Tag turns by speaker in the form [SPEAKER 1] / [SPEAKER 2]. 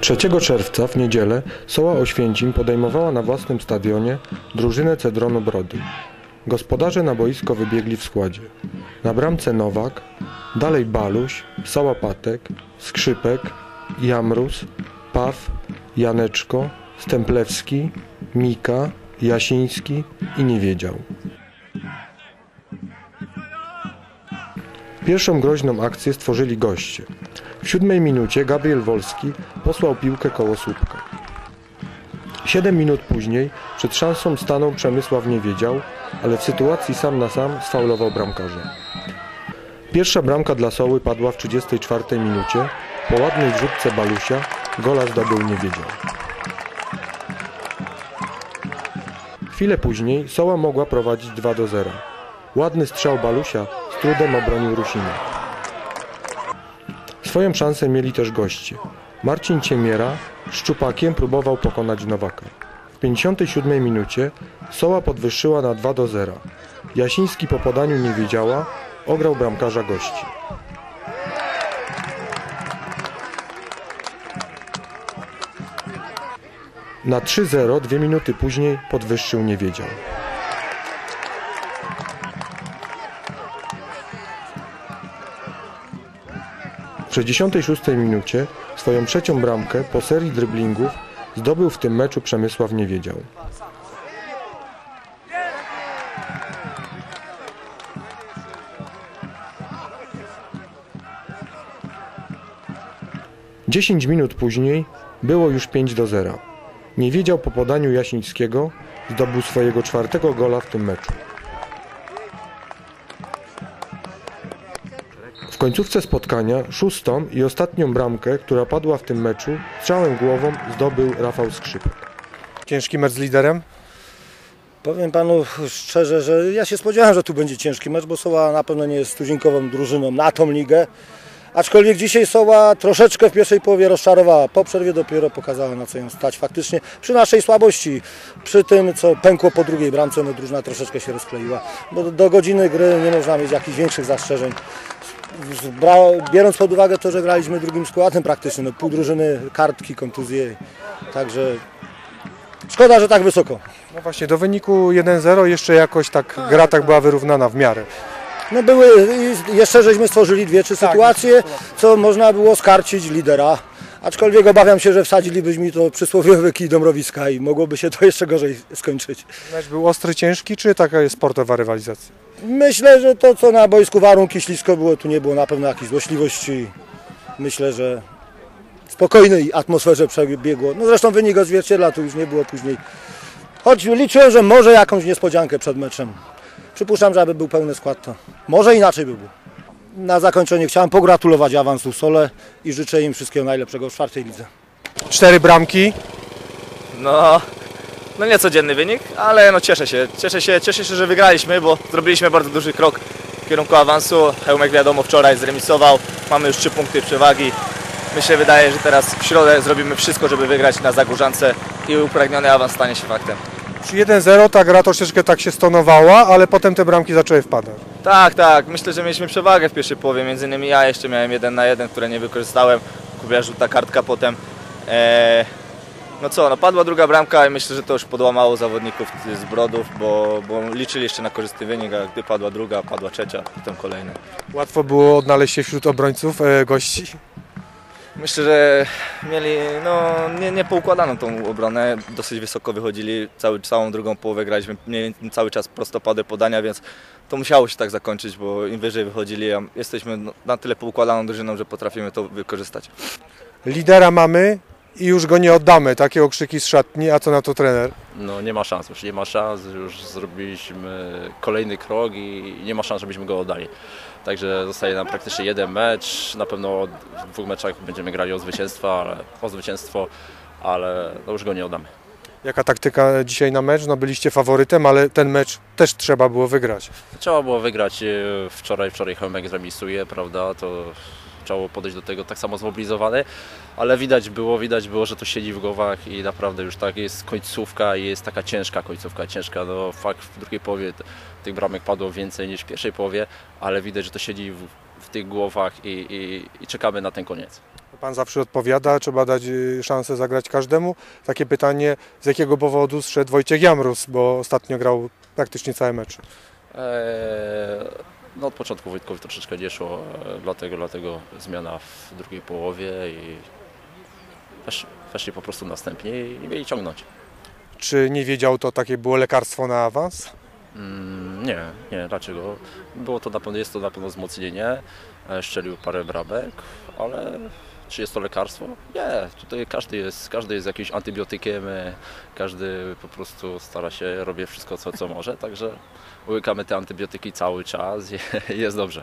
[SPEAKER 1] 3 czerwca w niedzielę Soła Oświęcim podejmowała na własnym stadionie drużynę Cedronu Brody. Gospodarze na boisko wybiegli w składzie. Na bramce Nowak, dalej Baluś, Soła Patek, Skrzypek, Jamrus, Paw, Janeczko, Stemplewski, Mika, Jasiński i Niewiedział. Pierwszą groźną akcję stworzyli goście. W siódmej minucie Gabriel Wolski posłał piłkę koło słupka. Siedem minut później przed szansą stanął Przemysław Niewiedział, ale w sytuacji sam na sam sfaulował bramkarza. Pierwsza bramka dla Soły padła w 34 minucie. Po ładnej wrzutce Balusia gola zdobył Niewiedział. Chwilę później Soła mogła prowadzić 2 do 0. Ładny strzał Balusia z trudem obronił Rusina. Swoją szansę mieli też goście. Marcin Ciemiera szczupakiem próbował pokonać Nowaka. W 57 minucie Soła podwyższyła na 2 do 0. Jasiński po podaniu nie wiedziała, ograł bramkarza gości. Na 3-0 dwie minuty później podwyższył nie 66 minucie swoją trzecią bramkę po serii dryblingów zdobył w tym meczu Przemysław Niewiedział. Dziesięć minut później było już 5 do 0. Niewiedział po podaniu Jasińskiego zdobył swojego czwartego gola w tym meczu. W końcówce spotkania szóstą i ostatnią bramkę, która padła w tym meczu, strzałem głową zdobył Rafał Skrzypek. Ciężki mecz z liderem?
[SPEAKER 2] Powiem panu szczerze, że ja się spodziewałem, że tu będzie ciężki mecz, bo Soła na pewno nie jest studzinkową drużyną na tą ligę. Aczkolwiek dzisiaj Soła troszeczkę w pierwszej połowie rozczarowała. Po przerwie dopiero pokazała na co ją stać. Faktycznie przy naszej słabości, przy tym co pękło po drugiej bramce, no drużyna troszeczkę się rozkleiła. Bo do, do godziny gry nie można mieć jakichś większych zastrzeżeń. Biorąc pod uwagę to, że graliśmy drugim składem praktycznie, no pół drużyny, kartki, kontuzje. Także szkoda, że tak wysoko.
[SPEAKER 1] No właśnie, do wyniku 1-0 jeszcze jakoś tak gra tak była wyrównana w miarę.
[SPEAKER 2] No były, jeszcze żeśmy stworzyli dwie, trzy sytuacje, co można było skarcić lidera. Aczkolwiek obawiam się, że wsadzilibyśmy to przysłowiowy kij do mrowiska i mogłoby się to jeszcze gorzej skończyć.
[SPEAKER 1] Mecz był ostry, ciężki, czy taka jest sportowa rywalizacja?
[SPEAKER 2] Myślę, że to co na boisku warunki ślisko było, tu nie było na pewno jakiejś złośliwości. Myślę, że w spokojnej atmosferze przebiegło. No zresztą wynik odzwierciedla, tu już nie było później. Choć liczyłem, że może jakąś niespodziankę przed meczem. Przypuszczam, że aby był pełny skład, to może inaczej by było. Na zakończenie chciałem pogratulować awansu Sole i życzę im wszystkiego najlepszego w czwartej lidze.
[SPEAKER 1] Cztery bramki,
[SPEAKER 3] No, no niecodzienny wynik, ale no cieszę się. Cieszę się, cieszę się, że wygraliśmy, bo zrobiliśmy bardzo duży krok w kierunku awansu. Hełmek wiadomo wczoraj zremisował, mamy już trzy punkty przewagi. Mi się wydaje, że teraz w środę zrobimy wszystko, żeby wygrać na Zagórzance i upragniony awans stanie się faktem.
[SPEAKER 1] Przy 1-0 ta gra troszeczkę tak się stonowała, ale potem te bramki zaczęły wpadać.
[SPEAKER 3] Tak, tak, myślę, że mieliśmy przewagę w pierwszej połowie, między innymi ja jeszcze miałem jeden na jeden, które nie wykorzystałem. Kubiła żółta kartka potem. Eee, no co, no padła druga bramka i myślę, że to już podłamało zawodników z Brodów, bo, bo liczyli jeszcze na korzystny wynik, a gdy padła druga, padła trzecia, potem kolejna.
[SPEAKER 1] Łatwo było odnaleźć się wśród obrońców e, gości.
[SPEAKER 3] Myślę, że mieli no, nie, nie poukładaną tą obronę, dosyć wysoko wychodzili, cały, całą drugą połowę graliśmy mniej cały czas prostopady podania, więc to musiało się tak zakończyć, bo im wyżej wychodzili, jesteśmy na tyle poukładaną drużyną, że potrafimy to wykorzystać.
[SPEAKER 1] Lidera mamy i już go nie oddamy. Takie okrzyki z szatni, a co na to trener?
[SPEAKER 4] No nie ma szans, już nie ma szans, już zrobiliśmy kolejny krok i nie ma szans, żebyśmy go oddali. Także zostaje nam praktycznie jeden mecz, na pewno w dwóch meczach będziemy grali o zwycięstwo, ale, o zwycięstwo, ale no już go nie oddamy.
[SPEAKER 1] Jaka taktyka dzisiaj na mecz? No byliście faworytem, ale ten mecz też trzeba było wygrać.
[SPEAKER 4] Trzeba było wygrać e, wczoraj, wczoraj Chełmek zremisuje, prawda, to trzeba podejść do tego tak samo zmobilizowany, ale widać było, widać było, że to siedzi w głowach i naprawdę już tak jest końcówka i jest taka ciężka końcówka, ciężka, no fakt w drugiej połowie tych bramek padło więcej niż w pierwszej połowie, ale widać, że to siedzi w, w tych głowach i, i, i czekamy na ten koniec.
[SPEAKER 5] Pan zawsze odpowiada, trzeba dać y, szansę zagrać każdemu. Takie pytanie, z jakiego powodu zszedł Wojciech Jamrus, bo ostatnio grał praktycznie całe mecze.
[SPEAKER 4] Eee, początku Wojtkowi troszeczkę nie szło, e, dlatego, dlatego zmiana w drugiej połowie i wesz- weszli po prostu następnie i mieli ciągnąć.
[SPEAKER 5] Czy nie wiedział, to takie było lekarstwo na awans?
[SPEAKER 4] Mm, nie, nie, dlaczego? Było to na pewno, jest to na pewno wzmocnienie, e, szczelił parę brabek, ale czy jest to lekarstwo? Nie, tutaj każdy jest, każdy jest jakimś antybiotykiem, e, każdy po prostu stara się, robię wszystko co, co może, także łykamy te antybiotyki cały czas jest dobrze.